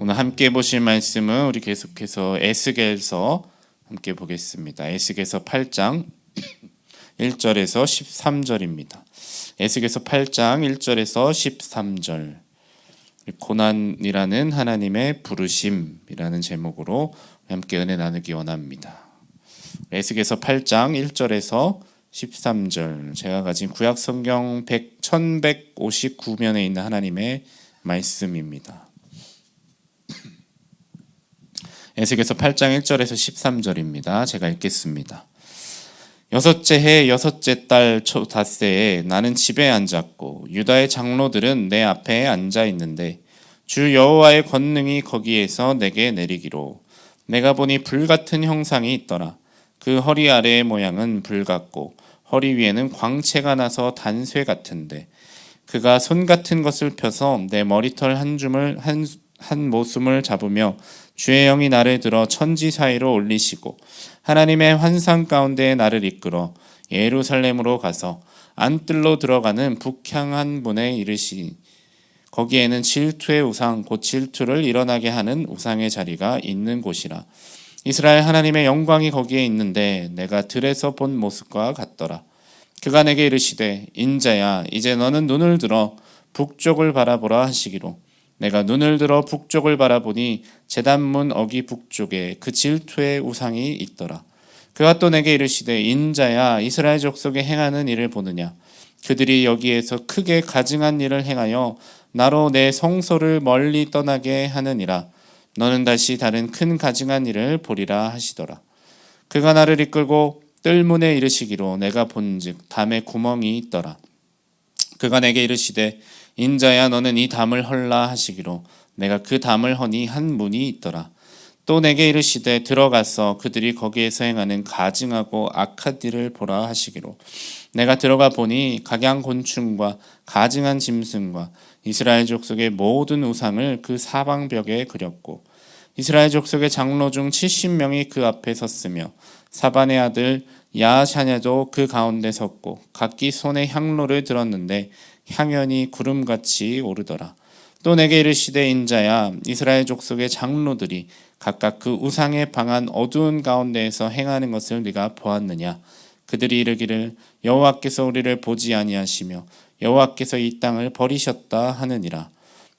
오늘 함께 보실 말씀은 우리 계속해서 에스겔서 함께 보겠습니다. 에스겔서 8장 1절에서 13절입니다. 에스겔서 8장 1절에서 13절. 고난이라는 하나님의 부르심이라는 제목으로 함께 은혜 나누기 원합니다. 에스겔서 8장 1절에서 13절. 제가 가진 구약 성경 100, 1159면에 있는 하나님의 말씀입니다. 에스겔서 8장 1절에서 13절입니다. 제가 읽겠습니다. 여섯째 해 여섯째 달 초 닷새에 나는 집에 앉았고 유다의 장로들은 내 앞에 앉아 있는데 주 여호와의 권능이 거기에서 내게 내리기로 내가 보니 불 같은 형상이 있더라. 그 허리 아래의 모양은 불 같고 허리 위에는 광채가 나서 단쇠 같은데 그가 손 같은 것을 펴서 내 머리털 한 줌을 한, 한 모숨을 잡으며 주의 영이 나를 들어 천지 사이로 올리시고 하나님의 환상 가운데 나를 이끌어 예루살렘으로 가서 안뜰로 들어가는 북향한 문에 이르시니 거기에는 질투의 우상 곧 질투를 일어나게 하는 우상의 자리가 있는 곳이라. 이스라엘 하나님의 영광이 거기에 있는데 내가 들에서 본 모습과 같더라. 그가 내게 이르시되 인자야 이제 너는 눈을 들어 북쪽을 바라보라 하시기로 내가 눈을 들어 북쪽을 바라보니 제단문 어기 북쪽에 그 질투의 우상이 있더라. 그가 또 내게 이르시되 인자야 이스라엘 족속에 행하는 일을 보느냐 그들이 여기에서 크게 가증한 일을 행하여 나로 내 성소를 멀리 떠나게 하느니라 너는 다시 다른 큰 가증한 일을 보리라 하시더라. 그가 나를 이끌고 뜰문에 이르시기로 내가 본즉 담에 구멍이 있더라. 그가 내게 이르시되 인자야 너는 이 담을 헐라 하시기로 내가 그 담을 허니 한 문이 있더라. 또 내게 이르시되 들어가서 그들이 거기에서 행하는 가증하고 악한 일을 보라 하시기로 내가 들어가 보니 각양 곤충과 가증한 짐승과 이스라엘 족속의 모든 우상을 그 사방벽에 그렸고 이스라엘 족속의 장로 중 70명이 그 앞에 섰으며 사반의 아들 야샤냐도 그 가운데 섰고 각기 손에 향로를 들었는데 향연이 구름같이 오르더라. 또 내게 이르시되 인자야 이스라엘 족속의 장로들이 각각 그 우상에 방한 어두운 가운데에서 행하는 것을 네가 보았느냐? 그들이 이르기를 여호와께서 우리를 보지 아니하시며 여호와께서 이 땅을 버리셨다 하느니라.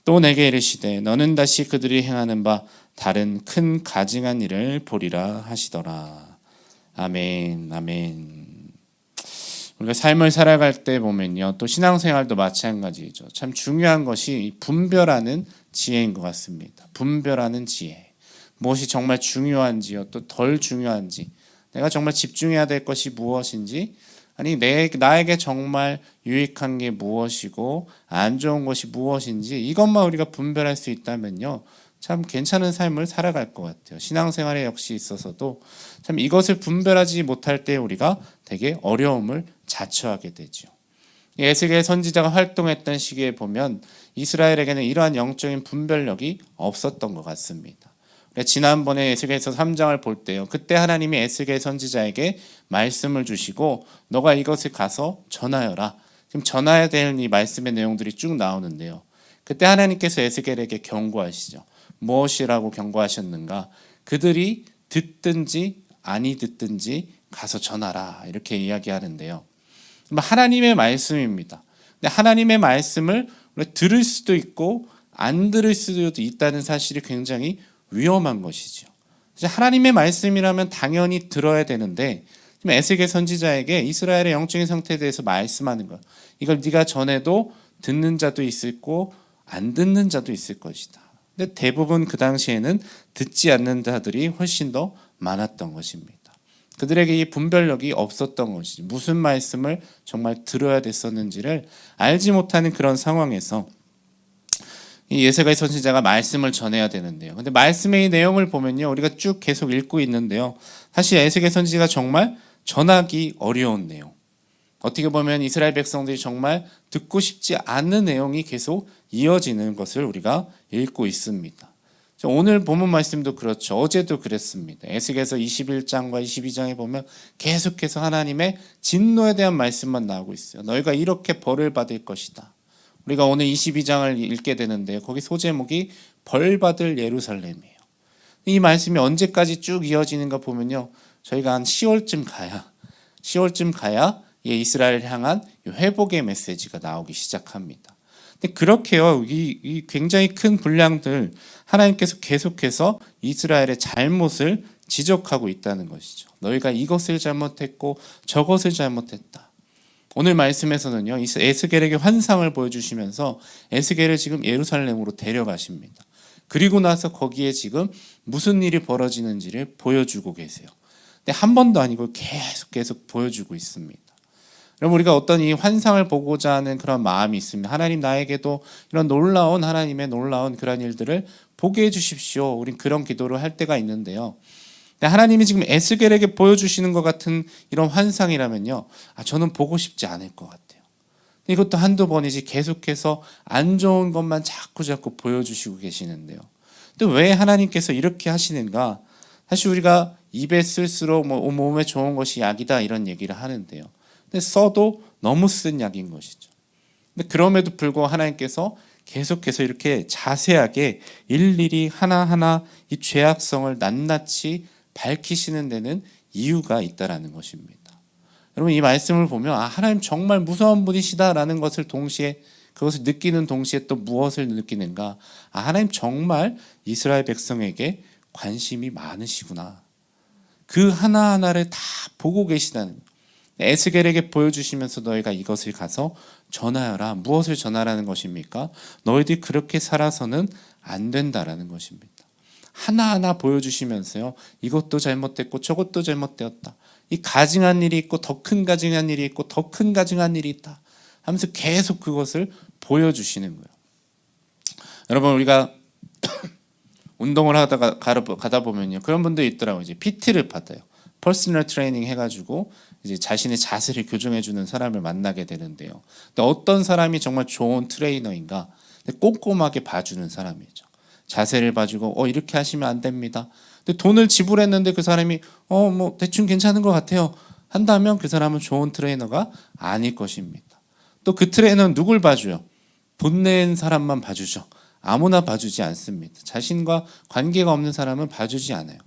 또 내게 이르시되 너는 다시 그들이 행하는 바 다른 큰 가증한 일을 보리라 하시더라. 아멘 아멘 우리가 삶을 살아갈 때 보면요. 또 신앙생활도 마찬가지죠. 참 중요한 것이 분별하는 지혜인 것 같습니다. 분별하는 지혜. 무엇이 정말 중요한지요. 또 덜 중요한지. 내가 정말 집중해야 될 것이 무엇인지. 아니 내 나에게 정말 유익한 게 무엇이고 안 좋은 것이 무엇인지 이것만 우리가 분별할 수 있다면요. 참 괜찮은 삶을 살아갈 것 같아요. 신앙생활에 역시 있어서도 참 이것을 분별하지 못할 때 우리가 되게 어려움을 자처하게 되죠. 에스겔 선지자가 활동했던 시기에 보면 이스라엘에게는 이러한 영적인 분별력이 없었던 것 같습니다. 지난번에 에스겔서 3장을 볼 때요. 그때 하나님이 에스겔 선지자에게 말씀을 주시고 너가 이것을 가서 전하여라. 지금 전해야 될 이 말씀의 내용들이 쭉 나오는데요. 그때 하나님께서 에스겔에게 경고하시죠. 무엇이라고 경고하셨는가? 그들이 듣든지 아니 듣든지 가서 전하라. 이렇게 이야기하는데요. 하나님의 말씀입니다. 근데 하나님의 말씀을 들을 수도 있고 안 들을 수도 있다는 사실이 굉장히 위험한 것이죠. 하나님의 말씀이라면 당연히 들어야 되는데 에스겔 선지자에게 이스라엘의 영적인 상태에 대해서 말씀하는 것. 이걸 네가 전해도 듣는 자도 있을 거고 안 듣는 자도 있을 것이다. 근데 대부분 그 당시에는 듣지 않는 자들이 훨씬 더 많았던 것입니다. 그들에게 이 분별력이 없었던 것이지 무슨 말씀을 정말 들어야 됐었는지를 알지 못하는 그런 상황에서 이 예세가의 선지자가 말씀을 전해야 되는데요. 근데 말씀의 내용을 보면요, 우리가 쭉 계속 읽고 있는데요. 사실 예세가 선지자가 정말 전하기 어려운 내용. 어떻게 보면 이스라엘 백성들이 정말 듣고 싶지 않은 내용이 계속 이어지는 것을 우리가 읽고 있습니다. 오늘 본문 말씀도 그렇죠. 어제도 그랬습니다. 에스겔서 21장과 22장에 보면 계속해서 하나님의 진노에 대한 말씀만 나오고 있어요. 너희가 이렇게 벌을 받을 것이다. 우리가 오늘 22장을 읽게 되는데 거기 소제목이 벌 받을 예루살렘이에요. 이 말씀이 언제까지 쭉 이어지는가 보면요. 저희가 한 10월쯤 가야 10월쯤 가야 이 이스라엘 향한 회복의 메시지가 나오기 시작합니다. 근데 그렇게요. 이, 이 굉장히 큰 분량들 하나님께서 계속해서 이스라엘의 잘못을 지적하고 있다는 것이죠. 너희가 이것을 잘못했고 저것을 잘못했다. 오늘 말씀에서는요. 에스겔에게 환상을 보여주시면서 에스겔을 지금 예루살렘으로 데려가십니다. 그리고 나서 거기에 지금 무슨 일이 벌어지는지를 보여주고 계세요. 근데 한 번도 아니고 계속 계속 보여주고 있습니다. 여러분 우리가 어떤 이 환상을 보고자 하는 그런 마음이 있습니다. 하나님 나에게도 이런 놀라운 하나님의 놀라운 그런 일들을 보게 해 주십시오. 우린 그런 기도를 할 때가 있는데요. 하나님이 지금 에스겔에게 보여주시는 것 같은 이런 환상이라면요. 아, 저는 보고 싶지 않을 것 같아요. 이것도 한두 번이지 계속해서 안 좋은 것만 자꾸 자꾸 보여주시고 계시는데요. 근데 왜 하나님께서 이렇게 하시는가? 사실 우리가 입에 쓸수록 뭐 몸에 좋은 것이 약이다 이런 얘기를 하는데요. 써도 너무 쓴 약인 것이죠. 근데 그럼에도 불구하고 하나님께서 계속해서 이렇게 자세하게 일일이 하나하나 이 죄악성을 낱낱이 밝히시는 데는 이유가 있다라는 것입니다. 여러분 이 말씀을 보면 아 하나님 정말 무서운 분이시다라는 것을 동시에 그것을 느끼는 동시에 또 무엇을 느끼는가? 아 하나님 정말 이스라엘 백성에게 관심이 많으시구나. 그 하나하나를 다 보고 계시다는 에스겔에게 보여주시면서 너희가 이것을 가서 전하여라. 무엇을 전하라는 것입니까? 너희들이 그렇게 살아서는 안 된다라는 것입니다. 하나하나 보여주시면서요. 이것도 잘못됐고 저것도 잘못되었다. 이 가증한 일이 있고 더 큰 가증한 일이 있고 더 큰 가증한 일이 있다. 하면서 계속 그것을 보여주시는 거예요. 여러분 우리가 운동을 하다가 가다 보면요 그런 분들이 있더라고요. 이제 PT를 받아요. 퍼스널 트레이닝 해가지고 이제 자신의 자세를 교정해주는 사람을 만나게 되는데요. 근데 어떤 사람이 정말 좋은 트레이너인가? 꼼꼼하게 봐주는 사람이죠. 자세를 봐주고 어 이렇게 하시면 안 됩니다. 근데 돈을 지불했는데 그 사람이 어 뭐 대충 괜찮은 것 같아요. 한다면 그 사람은 좋은 트레이너가 아닐 것입니다. 또 그 트레이너는 누굴 봐줘요? 본낸 사람만 봐주죠. 아무나 봐주지 않습니다. 자신과 관계가 없는 사람은 봐주지 않아요.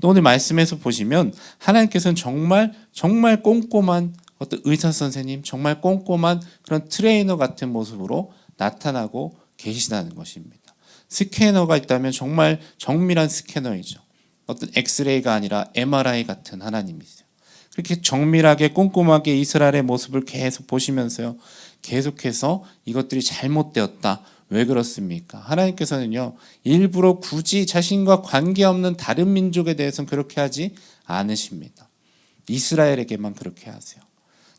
또 오늘 말씀에서 보시면 하나님께서는 정말 정말 꼼꼼한 어떤 의사 선생님, 정말 꼼꼼한 그런 트레이너 같은 모습으로 나타나고 계시다는 것입니다. 스캐너가 있다면 정말 정밀한 스캐너이죠. 어떤 엑스레이가 아니라 MRI 같은 하나님이세요. 그렇게 정밀하게 꼼꼼하게 이스라엘의 모습을 계속 보시면서요. 계속해서 이것들이 잘못되었다. 왜 그렇습니까? 하나님께서는요, 일부러 굳이 자신과 관계없는 다른 민족에 대해서는 그렇게 하지 않으십니다. 이스라엘에게만 그렇게 하세요.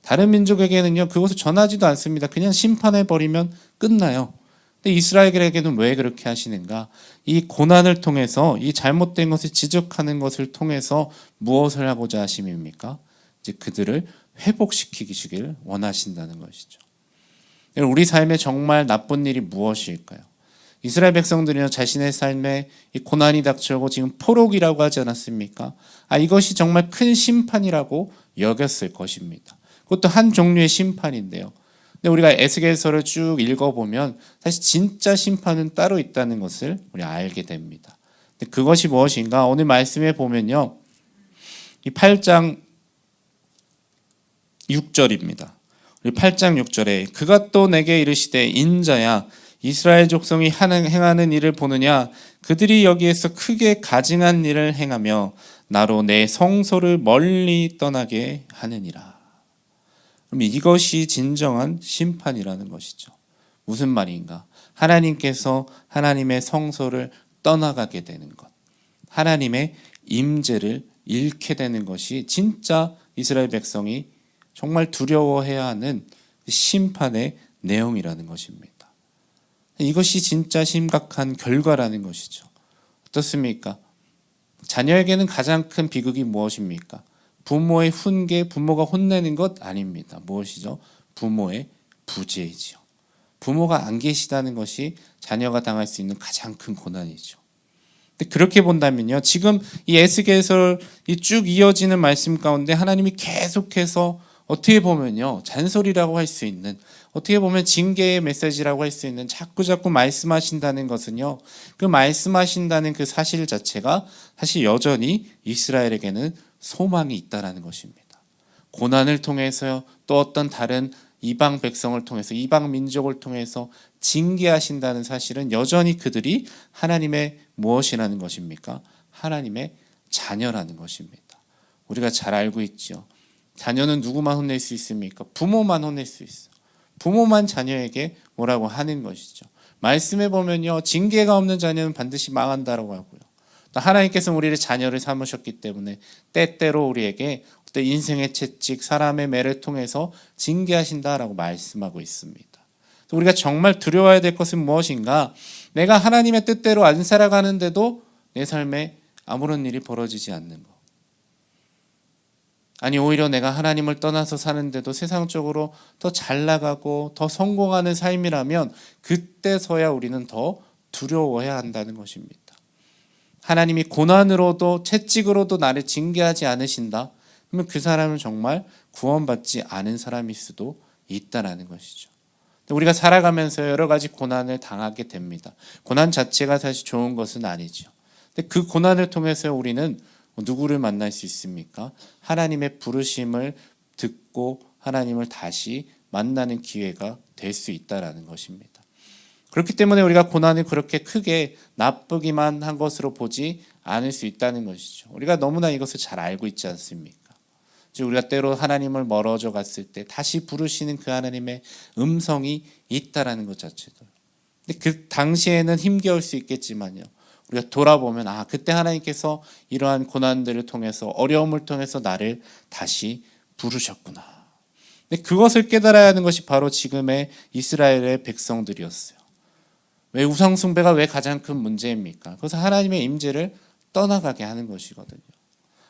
다른 민족에게는요, 그것을 전하지도 않습니다. 그냥 심판해버리면 끝나요. 근데 이스라엘에게는 왜 그렇게 하시는가? 이 고난을 통해서 이 잘못된 것을 지적하는 것을 통해서 무엇을 하고자 하심입니까? 이제 그들을 회복시키기를 원하신다는 것이죠. 우리 삶에 정말 나쁜 일이 무엇일까요? 이스라엘 백성들이요 자신의 삶에 이 고난이 닥쳐오고 지금 포록이라고 하지 않았습니까? 아 이것이 정말 큰 심판이라고 여겼을 것입니다. 그것도 한 종류의 심판인데요. 근데 우리가 에스겔서를 쭉 읽어보면 사실 진짜 심판은 따로 있다는 것을 우리 알게 됩니다. 근데 그것이 무엇인가? 오늘 말씀에 보면요. 이 8장 6절입니다. 우리 8장 6절에 그가 또 내게 이르시되 인자야 이스라엘 하는 행하는 일을 보느냐 그들이 여기에서 크게 가증한 일을 행하며 나로 내 성소를 멀리 떠나게 하느니라. 그럼 이것이 진정한 심판이라는 것이죠. 무슨 말인가? 하나님께서 하나님의 성소를 떠나가게 되는 것. 하나님의 임재를 잃게 되는 것이 진짜 이스라엘 백성이 정말 두려워해야 하는 심판의 내용이라는 것입니다. 이것이 진짜 심각한 결과라는 것이죠. 어떻습니까? 자녀에게는 가장 큰 비극이 무엇입니까? 부모의 훈계, 부모가 혼내는 것 아닙니다. 무엇이죠? 부모의 부재이지요. 부모가 안 계시다는 것이 자녀가 당할 수 있는 가장 큰 고난이죠. 근데 그렇게 본다면요. 지금 이 에스겔서 쭉 이어지는 말씀 가운데 하나님이 계속해서 어떻게 보면요. 잔소리라고 할 수 있는 어떻게 보면 징계의 메시지라고 할 수 있는 자꾸 자꾸 말씀하신다는 것은요. 그 말씀하신다는 그 사실 자체가 사실 여전히 이스라엘에게는 소망이 있다라는 것입니다. 고난을 통해서요. 또 어떤 다른 이방 백성을 통해서 이방 민족을 통해서 징계하신다는 사실은 여전히 그들이 하나님의 무엇이라는 것입니까? 하나님의 자녀라는 것입니다. 우리가 잘 알고 있죠. 자녀는 누구만 혼낼 수 있습니까? 부모만 혼낼 수 있어. 부모만 자녀에게 뭐라고 하는 것이죠. 말씀해 보면요, 징계가 없는 자녀는 반드시 망한다라고 하고요. 또 하나님께서 우리를 자녀를 삼으셨기 때문에 때때로 우리에게 어떤 인생의 채찍, 사람의 매를 통해서 징계하신다라고 말씀하고 있습니다. 또 우리가 정말 두려워야 될 것은 무엇인가? 내가 하나님의 뜻대로 안 살아가는데도 내 삶에 아무런 일이 벌어지지 않는 것. 아니 오히려 내가 하나님을 떠나서 사는데도 세상적으로 더 잘 나가고 더 성공하는 삶이라면 그때서야 우리는 더 두려워해야 한다는 것입니다. 하나님이 고난으로도 채찍으로도 나를 징계하지 않으신다. 그러면 그 사람은 정말 구원받지 않은 사람일 수도 있다라는 것이죠. 우리가 살아가면서 여러 가지 고난을 당하게 됩니다. 고난 자체가 사실 좋은 것은 아니죠. 근데 그 고난을 통해서 우리는 누구를 만날 수 있습니까? 하나님의 부르심을 듣고 하나님을 다시 만나는 기회가 될 수 있다라는 것입니다. 그렇기 때문에 우리가 고난을 그렇게 크게 나쁘기만 한 것으로 보지 않을 수 있다는 것이죠. 우리가 너무나 이것을 잘 알고 있지 않습니까? 즉 우리가 때로 하나님을 멀어져 갔을 때 다시 부르시는 그 하나님의 음성이 있다라는 것 자체도. 근데 그 당시에는 힘겨울 수 있겠지만요. 우리가 돌아보면 아 그때 하나님께서 이러한 고난들을 통해서 어려움을 통해서 나를 다시 부르셨구나. 근데 그것을 깨달아야 하는 것이 바로 지금의 이스라엘의 백성들이었어요. 왜 우상 숭배가 왜 가장 큰 문제입니까? 그래서 하나님의 임재를 떠나가게 하는 것이거든요.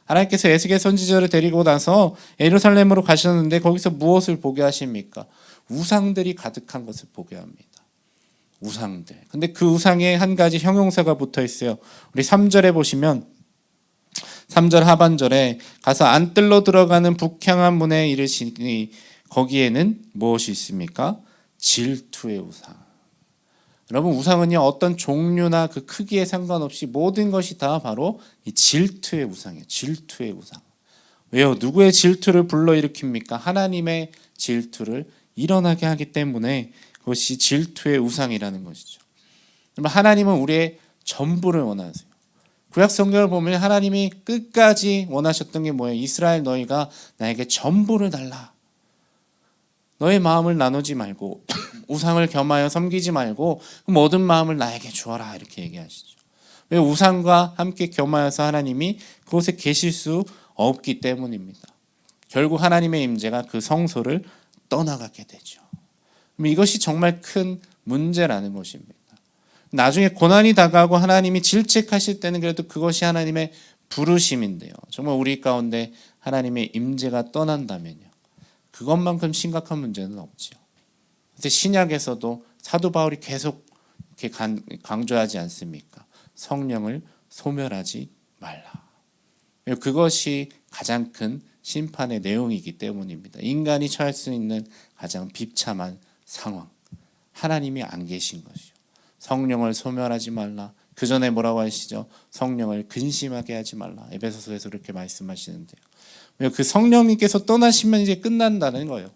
하나님께서 에스겔 선지자를 데리고 나서 예루살렘으로 가셨는데 거기서 무엇을 보게 하십니까? 우상들이 가득한 것을 보게 합니다. 우상들. 근데 그 우상에 한 가지 형용사가 붙어 있어요. 우리 3절에 보시면 3절 하반절에 가서 안뜰로 들어가는 북향한 문에 이르시니 거기에는 무엇이 있습니까? 질투의 우상. 여러분 우상은요 어떤 종류나 그 크기에 상관없이 모든 것이 다 바로 이 질투의 우상이에요. 질투의 우상. 왜요? 누구의 질투를 불러일으킵니까? 하나님의 질투를 일어나게 하기 때문에 그것이 질투의 우상이라는 것이죠. 하나님은 우리의 전부를 원하세요. 구약 성경을 보면 하나님이 끝까지 원하셨던 게 뭐예요? 이스라엘 너희가 나에게 전부를 달라. 너의 마음을 나누지 말고 우상을 겸하여 섬기지 말고 모든 마음을 나에게 주어라 이렇게 얘기하시죠. 왜 우상과 함께 겸하여서 하나님이 그곳에 계실 수 없기 때문입니다. 결국 하나님의 임재가 그 성소를 떠나가게 되죠. 이것이 정말 큰 문제라는 것입니다. 나중에 고난이 다가오고 하나님이 질책하실 때는 그래도 그것이 하나님의 부르심인데요. 정말 우리 가운데 하나님의 임재가 떠난다면요. 그것만큼 심각한 문제는 없지요. 근데 신약에서도 사도 바울이 계속 이렇게 강조하지 않습니까? 성령을 소멸하지 말라. 그것이 가장 큰 심판의 내용이기 때문입니다. 인간이 처할 수 있는 가장 비참한 상황. 하나님이 안 계신 것이요. 성령을 소멸하지 말라. 그 전에 뭐라고 하시죠? 성령을 근심하게 하지 말라. 에베소서에서 그렇게 말씀하시는데요. 그 성령님께서 떠나시면 이제 끝난다는 거예요.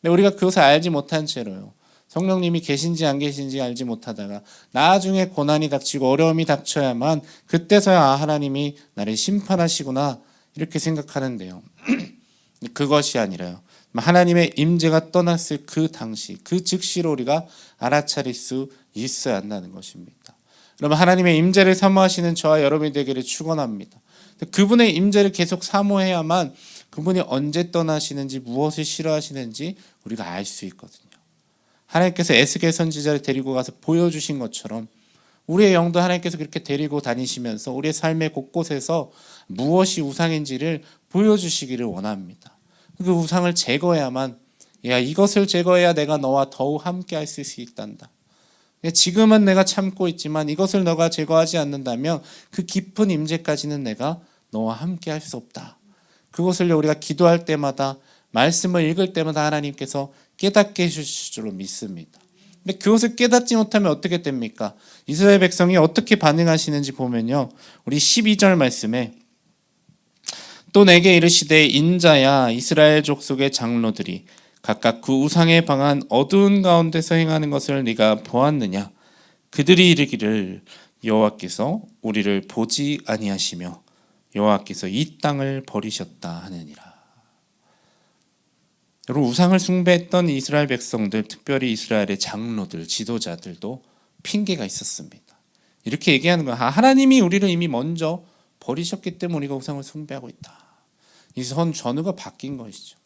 근데 우리가 그것을 알지 못한 채로요. 성령님이 계신지 안 계신지 알지 못하다가 나중에 고난이 닥치고 어려움이 닥쳐야만 그때서야 아 하나님이 나를 심판하시구나 이렇게 생각하는데요. 그것이 아니라요. 하나님의 임재가 떠났을 그 당시 그 즉시로 우리가 알아차릴 수 있어야 한다는 것입니다. 여러분 하나님의 임재를 사모하시는 저와 여러분이 되기를 축원합니다. 그분의 임재를 계속 사모해야만 그분이 언제 떠나시는지 무엇을 싫어하시는지 우리가 알 수 있거든요. 하나님께서 에스겔 선지자를 데리고 가서 보여주신 것처럼 우리의 영도 하나님께서 그렇게 데리고 다니시면서 우리의 삶의 곳곳에서 무엇이 우상인지를 보여주시기를 원합니다. 그 우상을 제거해야만 야 이것을 제거해야 내가 너와 더욱 함께 할 수 있단다. 지금은 내가 참고 있지만 이것을 너가 제거하지 않는다면 그 깊은 임재까지는 내가 너와 함께 할 수 없다. 그것을 우리가 기도할 때마다 말씀을 읽을 때마다 하나님께서 깨닫게 해주실 줄로 믿습니다. 근데 그것을 깨닫지 못하면 어떻게 됩니까? 이스라엘 백성이 어떻게 반응하시는지 보면요. 우리 12절 말씀에 또 내게 이르시되 인자야 이스라엘 족속의 장로들이 각각 그 우상에 방한 어두운 가운데서 행하는 것을 네가 보았느냐 그들이 이르기를 여호와께서 우리를 보지 아니하시며 여호와께서 이 땅을 버리셨다 하느니라. 여러분 우상을 숭배했던 이스라엘 백성들, 특별히 이스라엘의 장로들, 지도자들도 핑계가 있었습니다. 이렇게 얘기하는 거야. 아, 하나님이 우리를 이미 먼저 버리셨기 때문에 우리가 우상을 숭배하고 있다. 이 선 전후가 바뀐 것이죠.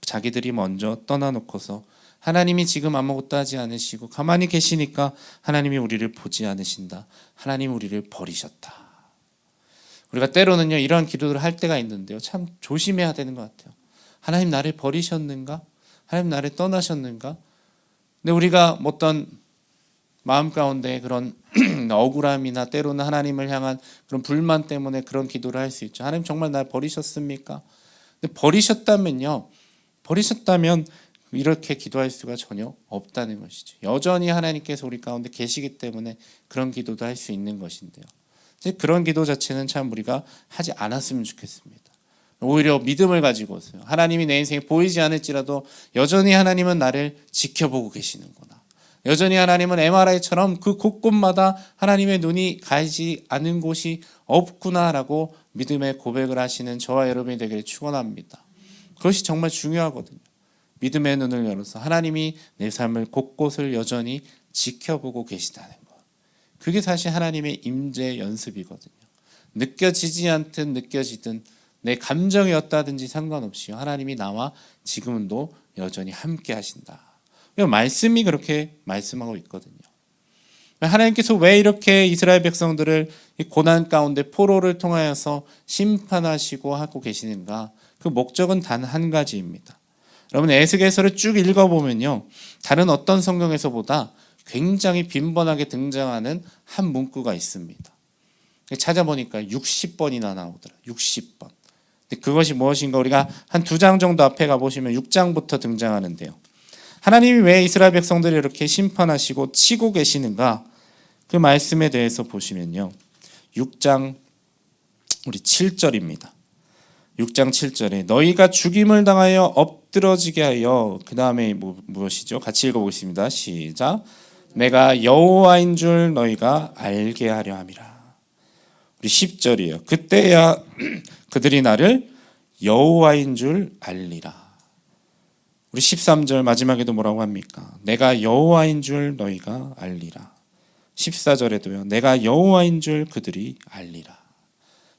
자기들이 먼저 떠나놓고서 하나님이 지금 아무것도 하지 않으시고 가만히 계시니까 하나님이 우리를 보지 않으신다. 하나님 우리를 버리셨다. 우리가 때로는요 이러한 기도를 할 때가 있는데요. 참 조심해야 되는 것 같아요. 하나님 나를 버리셨는가? 하나님 나를 떠나셨는가? 근데 우리가 어떤 마음 가운데 그런 억울함이나 때로는 하나님을 향한 그런 불만 때문에 그런 기도를 할 수 있죠. 하나님 정말 날 버리셨습니까? 근데 버리셨다면요. 버리셨다면 이렇게 기도할 수가 전혀 없다는 것이죠. 여전히 하나님께서 우리 가운데 계시기 때문에 그런 기도도 할 수 있는 것인데요. 그런 기도 자체는 참 우리가 하지 않았으면 좋겠습니다. 오히려 믿음을 가지고서요. 하나님이 내 인생에 보이지 않을지라도 여전히 하나님은 나를 지켜보고 계시는구나. 여전히 하나님은 MRI처럼 그 곳곳마다 하나님의 눈이 가지 않은 곳이 없구나라고 믿음의 고백을 하시는 저와 여러분이 되기를 축원합니다. 그것이 정말 중요하거든요. 믿음의 눈을 열어서 하나님이 내 삶을 곳곳을 여전히 지켜보고 계시다는 것. 그게 사실 하나님의 임재 연습이거든요. 느껴지지 않든 느껴지든 내 감정이 었다든지 상관없이 하나님이 나와 지금도 여전히 함께 하신다. 말씀이 그렇게 말씀하고 있거든요. 하나님께서 왜 이렇게 이스라엘 백성들을 고난 가운데 포로를 통하여서 심판하시고 하고 계시는가? 그 목적은 단 한 가지입니다. 여러분 에스겔서를 쭉 읽어보면요, 다른 어떤 성경에서보다 굉장히 빈번하게 등장하는 한 문구가 있습니다. 찾아보니까 60번이나 나오더라. 60번. 그것이 무엇인가 우리가 한 두 장 정도 앞에 가보시면 6장부터 등장하는데요. 하나님이 왜 이스라엘 백성들을 이렇게 심판하시고 치고 계시는가? 그 말씀에 대해서 보시면요. 6장 우리 7절입니다. 6장 7절에 너희가 죽임을 당하여 엎드러지게 하여 그 다음에 뭐, 무엇이죠? 같이 읽어보겠습니다. 시작. 내가 여호와인 줄 너희가 알게 하려 함이라. 우리 10절이에요. 그때야 그들이 나를 여호와인 줄 알리라. 우리 13절 마지막에도 뭐라고 합니까? 내가 여호와인 줄 너희가 알리라. 14절에도요. 내가 여호와인 줄 그들이 알리라.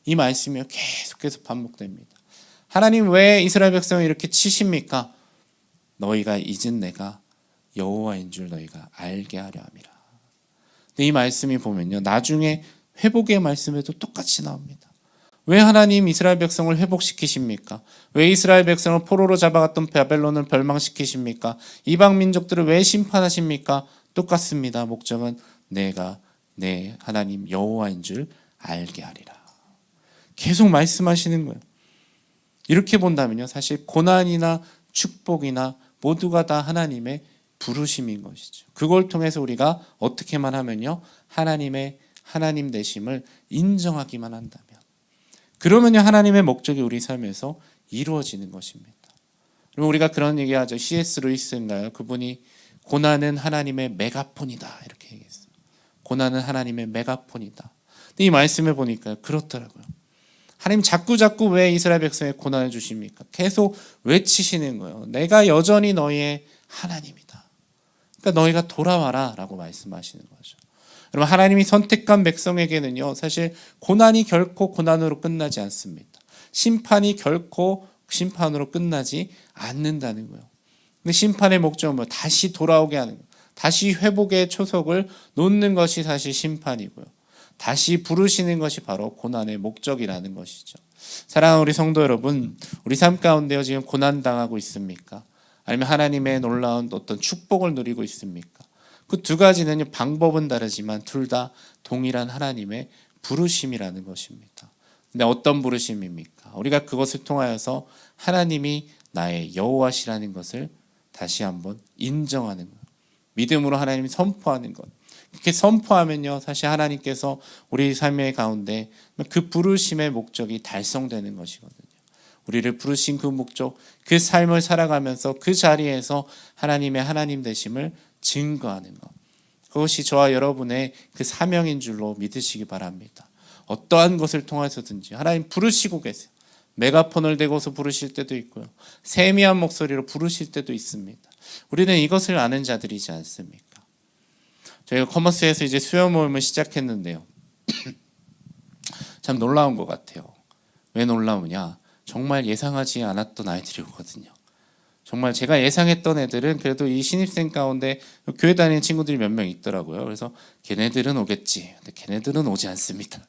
이 말씀이 계속해서 반복됩니다. 하나님 왜 이스라엘 백성을 이렇게 치십니까? 너희가 잊은 내가 여호와인 줄 너희가 알게 하려 함이라. 이 말씀이 보면요. 나중에 회복의 말씀에도 똑같이 나옵니다. 왜 하나님 이스라엘 백성을 회복시키십니까? 왜 이스라엘 백성을 포로로 잡아갔던 바벨론을 멸망시키십니까? 이방 민족들을 왜 심판하십니까? 똑같습니다. 목적은 내가 내 하나님 여호와인 줄 알게 하리라. 계속 말씀하시는 거예요. 이렇게 본다면요. 사실 고난이나 축복이나 모두가 다 하나님의 부르심인 것이죠. 그걸 통해서 우리가 어떻게만 하면요. 하나님의 하나님 되심을 인정하기만 한다면 그러면요 하나님의 목적이 우리 삶에서 이루어지는 것입니다. 그리고 우리가 그런 얘기하죠. C.S. 루이스인가요? 그분이 고난은 하나님의 메가폰이다 이렇게 얘기했어요. 고난은 하나님의 메가폰이다. 이 말씀을 보니까 그렇더라고요. 하나님 자꾸 자꾸 왜 이스라엘 백성에 고난을 주십니까? 계속 외치시는 거예요. 내가 여전히 너희의 하나님이다. 그러니까 너희가 돌아와라라고 말씀하시는 거죠. 여러분 하나님이 선택한 백성에게는요 사실 고난이 결코 고난으로 끝나지 않습니다. 심판이 결코 심판으로 끝나지 않는다는 거예요. 근데 심판의 목적은 뭐 다시 돌아오게 하는 거예요. 다시 회복의 초석을 놓는 것이 사실 심판이고요. 다시 부르시는 것이 바로 고난의 목적이라는 것이죠. 사랑하는 우리 성도 여러분, 우리 삶 가운데요 지금 고난 당하고 있습니까? 아니면 하나님의 놀라운 어떤 축복을 누리고 있습니까? 그 두 가지는 방법은 다르지만 둘 다 동일한 하나님의 부르심이라는 것입니다. 근데 어떤 부르심입니까? 우리가 그것을 통하여서 하나님이 나의 여호와시라는 것을 다시 한번 인정하는 것. 믿음으로 하나님 선포하는 것. 그렇게 선포하면요, 사실 하나님께서 우리 삶의 가운데 그 부르심의 목적이 달성되는 것이거든요. 우리를 부르신 그 목적, 그 삶을 살아가면서 그 자리에서 하나님의 하나님 되심을 증거하는 것. 그것이 저와 여러분의 그 사명인 줄로 믿으시기 바랍니다. 어떠한 것을 통해서든지 하나님 부르시고 계세요. 메가폰을 대고서 부르실 때도 있고요. 세미한 목소리로 부르실 때도 있습니다. 우리는 이것을 아는 자들이지 않습니까? 저희가 커머스에서 이제 수요 모임을 시작했는데요. 참 놀라운 것 같아요. 왜 놀라우냐? 정말 예상하지 않았던 아이들이 오거든요. 정말 제가 예상했던 애들은 그래도 이 신입생 가운데 교회 다니는 친구들이 몇 명 있더라고요. 그래서 걔네들은 오겠지. 근데 걔네들은 오지 않습니다.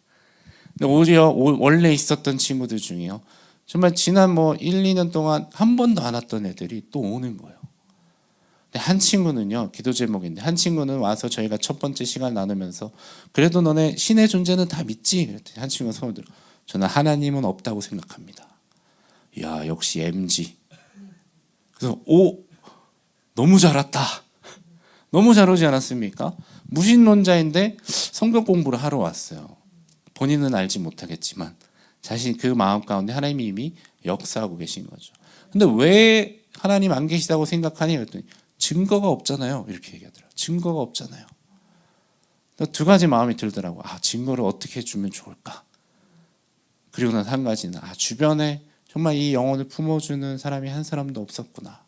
근데 오히려 오- 원래 있었던 친구들 중에요. 정말 지난 뭐 1, 2년 동안 한 번도 안 왔던 애들이 또 오는 거예요. 근데 한 친구는요, 기도 제목인데, 한 친구는 와서 저희가 첫 번째 시간 나누면서, 그래도 너네 신의 존재는 다 믿지? 그랬더니 한 친구가 손을 들어, 저는 하나님은 없다고 생각합니다. 이야, 역시 MG. 그래서, 오, 너무 잘 왔다. 너무 잘 오지 않았습니까? 무신론자인데 성경 공부를 하러 왔어요. 본인은 알지 못하겠지만, 자신 그 마음 가운데 하나님이 이미 역사하고 계신 거죠. 근데 왜 하나님 안 계시다고 생각하니? 그랬더니 증거가 없잖아요. 이렇게 얘기하더라고요. 증거가 없잖아요. 두 가지 마음이 들더라고요. 아, 증거를 어떻게 주면 좋을까? 그리고 난 한 가지는 아, 주변에 정말 이 영혼을 품어주는 사람이 한 사람도 없었구나.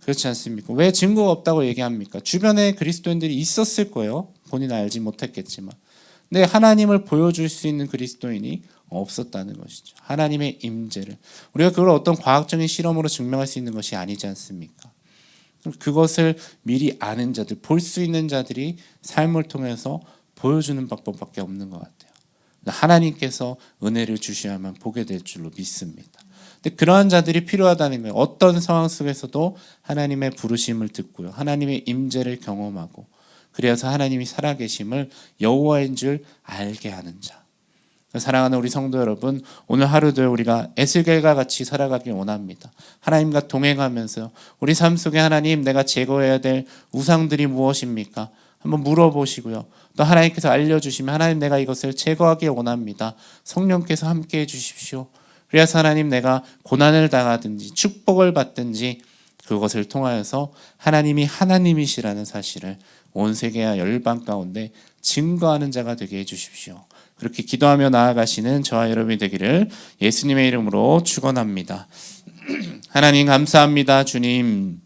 그렇지 않습니까? 왜 증거가 없다고 얘기합니까? 주변에 그리스도인들이 있었을 거예요. 본인 알지 못했겠지만. 근데 하나님을 보여줄 수 있는 그리스도인이 없었다는 것이죠. 하나님의 임재를 우리가 그걸 어떤 과학적인 실험으로 증명할 수 있는 것이 아니지 않습니까? 그것을 미리 아는 자들, 볼 수 있는 자들이 삶을 통해서 보여주는 방법밖에 없는 것 같아요. 하나님께서 은혜를 주셔야만 보게 될 줄로 믿습니다. 근데 그러한 자들이 필요하다는 거예요. 어떤 상황 속에서도 하나님의 부르심을 듣고요. 하나님의 임재를 경험하고 그래서 하나님이 살아계심을 여호와인 줄 알게 하는 자. 사랑하는 우리 성도 여러분, 오늘 하루도 우리가 에스겔과 같이 살아가길 원합니다. 하나님과 동행하면서 우리 삶 속에 하나님 내가 제거해야 될 우상들이 무엇입니까? 한번 물어보시고요. 또 하나님께서 알려주시면 하나님 내가 이것을 제거하길 원합니다. 성령께서 함께 해주십시오. 그래서 하나님 내가 고난을 당하든지 축복을 받든지 그것을 통하여서 하나님이 하나님이시라는 사실을 온 세계와 열방 가운데 증거하는 자가 되게 해주십시오. 그렇게 기도하며 나아가시는 저와 여러분이 되기를 예수님의 이름으로 축원합니다. 하나님 감사합니다, 주님.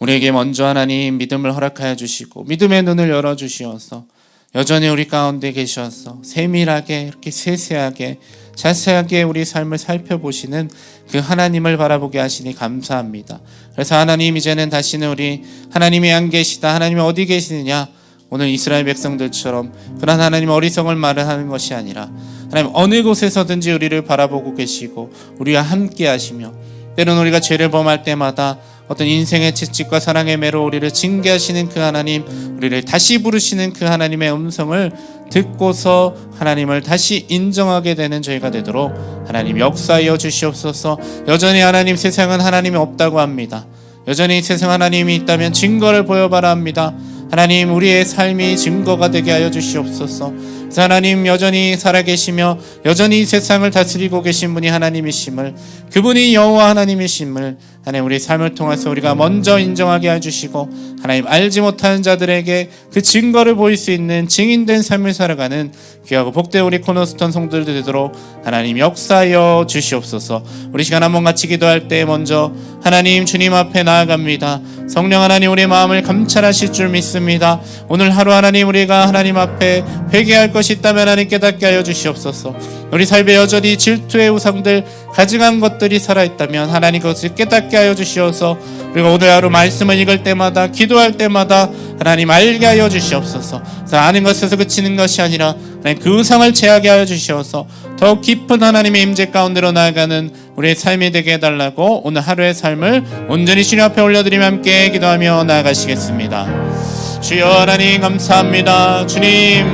우리에게 먼저 하나님 믿음을 허락하여 주시고 믿음의 눈을 열어 주시어서 여전히 우리 가운데 계셔서 세밀하게 이렇게 세세하게 자세하게 우리 삶을 살펴보시는 그 하나님을 바라보게 하시니 감사합니다. 그래서 하나님 이제는 다시는 우리 하나님이 안 계시다. 하나님이 어디 계시느냐? 오늘 이스라엘 백성들처럼 그런 하나님 어리석을 말을 하는 것이 아니라 하나님 어느 곳에서든지 우리를 바라보고 계시고 우리와 함께 하시며 때론 우리가 죄를 범할 때마다 어떤 인생의 채찍과 사랑의 매로 우리를 징계하시는 그 하나님, 우리를 다시 부르시는 그 하나님의 음성을 듣고서 하나님을 다시 인정하게 되는 저희가 되도록 하나님 역사하여 주시옵소서. 여전히 하나님 세상은 하나님이 없다고 합니다. 여전히 세상 하나님이 있다면 증거를 보여봐라 합니다. 하나님 우리의 삶이 증거가 되게 하여 주시옵소서. 하나님 여전히 살아계시며 여전히 세상을 다스리고 계신 분이 하나님이심을 그분이 여호와 하나님이심을 하나님 우리 삶을 통해서 우리가 먼저 인정하게 해주시고 하나님 알지 못하는 자들에게 그 증거를 보일 수 있는 증인된 삶을 살아가는 귀하고 복된 우리 코너스톤 성도들 되도록 하나님 역사하여 주시옵소서. 우리 시간 한번 같이 기도할 때 먼저 하나님 주님 앞에 나아갑니다. 성령 하나님 우리의 마음을 감찰하실 줄 믿습니다. 오늘 하루 하나님 우리가 하나님 앞에 회개할 것이 있다면 하나님 깨닫게 하여 주시옵소서. 우리 삶에 여전히 질투의 우상들 가증한 것들이 살아있다면 하나님 그것을 깨닫게 하여 주시어서 우리가 오늘 하루 말씀을 읽을 때마다 기도할 때마다 하나님 알게 하여 주시옵소서. 아는 것에서 그치는 것이 아니라 그 의상을 제하게 하여 주시어서 더 깊은 하나님의 임재 가운데로 나아가는 우리의 삶이 되게 해달라고 오늘 하루의 삶을 온전히 주님 앞에 올려드리며 함께 기도하며 나아가시겠습니다 주여 하나님 감사합니다. 주님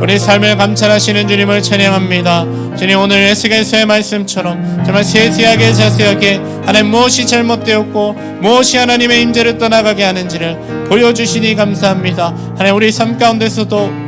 우리 삶을 감찰하시는 주님을 찬양합니다. 주님 오늘 에스겔서의 말씀처럼 정말 세세하게 자세하게 하나님 무엇이 잘못되었고 무엇이 하나님의 임재를 떠나가게 하는지를 보여주시니 감사합니다. 하나님 우리 삶 가운데서도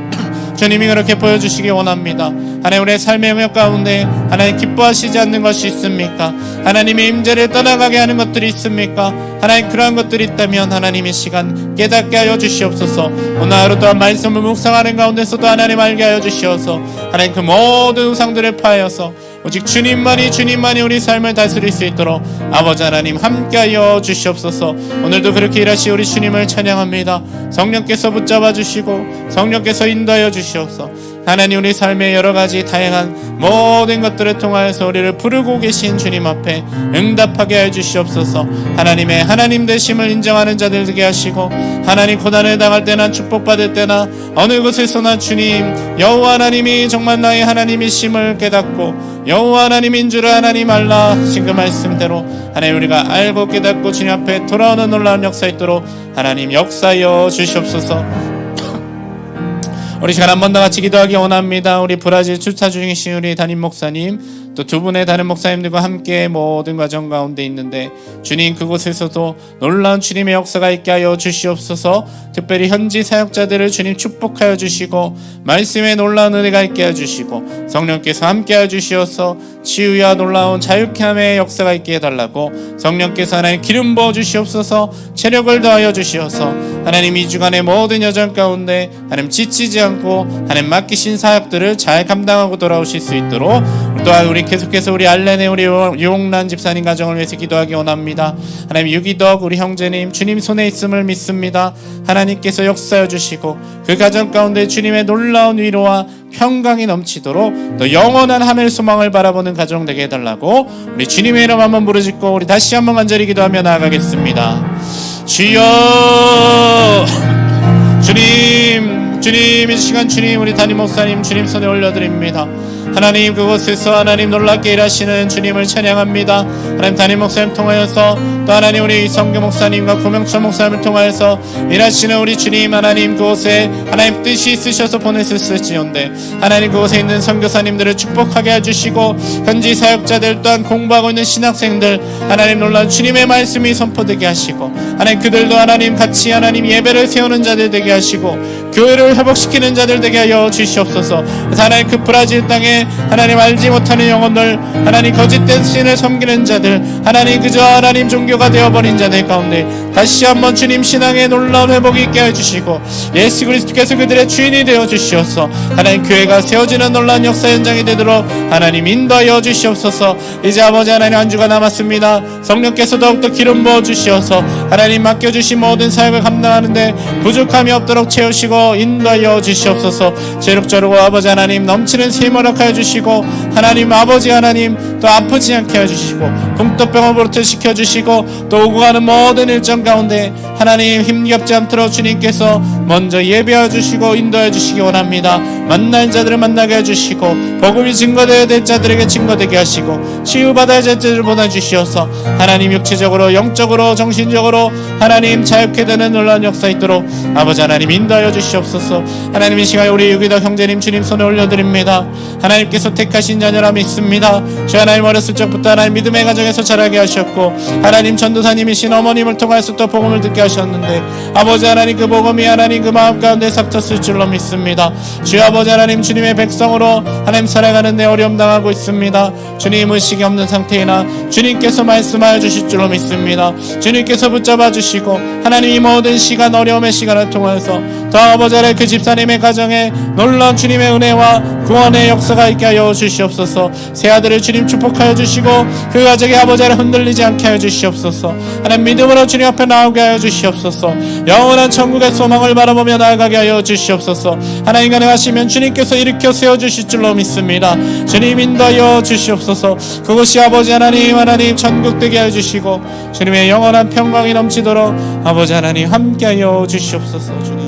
주님이 그렇게 보여주시기 원합니다. 하나님 우리의 삶의 영역 가운데 하나님 기뻐하시지 않는 것이 있습니까? 하나님의 임재를 떠나가게 하는 것들이 있습니까? 하나님 그러한 것들이 있다면 하나님의 시간 깨닫게 하여 주시옵소서. 오늘 하루 또한 말씀을 묵상하는 가운데서도 하나님 알게 하여 주시어서 하나님 그 모든 우상들을 파하여서 오직 주님만이 주님만이 우리 삶을 다스릴 수 있도록 아버지 하나님 함께하여 주시옵소서. 오늘도 그렇게 일하시 우리 주님을 찬양합니다. 성령께서 붙잡아 주시고 성령께서 인도하여 주시옵소서. 하나님 우리 삶의 여러 가지 다양한 모든 것들을 통하여서 우리를 부르고 계신 주님 앞에 응답하게 해 주시옵소서. 하나님의 하나님 되심을 인정하는 자들 되게 하시고 하나님 고난을 당할 때나 축복받을 때나 어느 곳에서나 주님 여호와 하나님이 정말 나의 하나님이심을 깨닫고 여호와 하나님인 줄 하나님 알라 하신 그 말씀대로 하나님 우리가 알고 깨닫고 주님 앞에 돌아오는 놀라운 역사 있도록 하나님 역사여 주시옵소서. 우리 시간 한 번 더 같이 기도하기 원합니다. 우리 브라질 출사 중이신 우리 담임 목사님 또 두 분의 다른 목사님들과 함께 모든 과정 가운데 있는데 주님 그곳에서도 놀라운 주님의 역사가 있게 하여 주시옵소서. 특별히 현지 사역자들을 주님 축복하여 주시고 말씀에 놀라운 은혜가 있게 하여 주시고 성령께서 함께 하여 주시어서 치유와 놀라운 자유케 함의 역사가 있게 해달라고 성령께서 하나님 기름 부어 주시옵소서 체력을 더하여 주시어서 하나님 이 주간의 모든 여정 가운데 하나님 지치지 않고 하나님 맡기신 사역들을 잘 감당하고 돌아오실 수 있도록 또한 우리 계속해서 우리 알렌의 우리 유옥란 집사님 가정을 위해서 기도하기 원합니다. 하나님 유기덕 우리 형제님 주님 손에 있음을 믿습니다. 하나님께서 역사해 주시고 그 가정 가운데 주님의 놀라운 위로와 평강이 넘치도록 또 영원한 하늘 소망을 바라보는 가정 되게 해달라고 우리 주님의 이름 한번 부르짖고 우리 다시 한번 간절히 기도하며 나아가겠습니다. 주여 주님 주님 이 시간 주님 우리 담임 목사님 주님 손에 올려드립니다. 하나님 그곳에서 하나님 놀랍게 일하시는 주님을 찬양합니다. 하나님 담임 목사님 통하여서 또 하나님 우리 성교 목사님과 고명철 목사님을 통하여서 일하시는 우리 주님 하나님 그곳에 하나님 뜻이 있으셔서 보내셨을지언데 하나님 그곳에 있는 선교사님들을 축복하게 해주시고 현지 사역자들 또한 공부하고 있는 신학생들 하나님 놀라운 주님의 말씀이 선포되게 하시고 하나님 그들도 하나님 같이 하나님 예배를 세우는 자들 되게 하시고 교회를 회복시키는 자들 되게 하여 주시옵소서. 하나님 그 브라질 땅에 하나님 알지 못하는 영혼들 하나님 거짓된 신을 섬기는 자들 하나님 그저 하나님 종교가 되어버린 자들 가운데 다시 한번 주님 신앙의 놀라운 회복이 있게 해주시고 예수 그리스도께서 그들의 주인이 되어 주시옵소서. 하나님 교회가 세워지는 놀라운 역사 현장이 되도록 하나님 인도하여 주시옵소서. 이제 아버지 하나님 한 주가 남았습니다. 성령께서 더욱더 기름 부어 주시어서 하나님 맡겨 주신 모든 사역을 감당하는데 부족함이 없도록 채우시고 인도하여 주시옵소서. 제력저르고 아버지 하나님 넘치는 셈을 허락하여 주시고 하나님 아버지 하나님 또 아프지 않게 해주시고 버릇 시켜주시고 또 오고 가는 모든 일정 가운데 하나님 힘겹지 않도록 주님께서 먼저 예배해 주시고 인도해 주시기 원합니다. 만날 자들을 만나게 해주시고 복음이 증거되어야 될 자들에게 증거되게 하시고 치유받아야 될 자들을 보내주시어서 하나님 육체적으로 영적으로 정신적으로 하나님 자유케 되는 놀라운 역사 있도록 아버지 하나님 인도하여 주시옵소서. 하나님 이 시간에 우리 유기덕 형제님 주님 손에 올려드립니다. 하나님께서 택하신 자녀라 믿습니다. 주 하나님 어렸을 적부터 하나님 믿음의 가정에서 자라게 하셨고 하나님 전도사님이신 어머님을 통해서 또 복음을 듣게 하셨는데 아버지 하나님 그 복음이 하나님 그 마음 가운데 삭혔을 줄로 믿습니다. 주 아버지 하나님 주님의 백성으로 하나님 살아가는 데 어려움 당하고 있습니다. 주님 의식이 없는 상태이나 주님께서 말씀하여 주실 줄로 믿습니다. 주님께서 붙잡아 주시고 하나님 이 모든 시간 어려움의 시간을 통해서 더 아버지 하나님 그 집사님의 가정에 놀라운 주님의 은혜와 구원의 역사가 있게 하여 주시옵소서. 새 아들을 주님 축복하여 주시고 그 가정의 아버지 하나님 흔들리지 않게 하여 주시옵소서. 하나님 믿음으로 주님 앞에 나오게 하여 주시옵소서. 영원한 천국의 소망을 바라보며 나아가게 하여 주시옵소서. 하나님 가능하시면 주님께서 일으켜 세워주실 줄로 믿습니다. 주님 인도하여 주시옵소서. 그것이 아버지 하나님 하나님 천국 되게 하여 주시고 주님의 영원한 평강이 넘치도록 아버지 하나님 함께하여 주시옵소서. 주님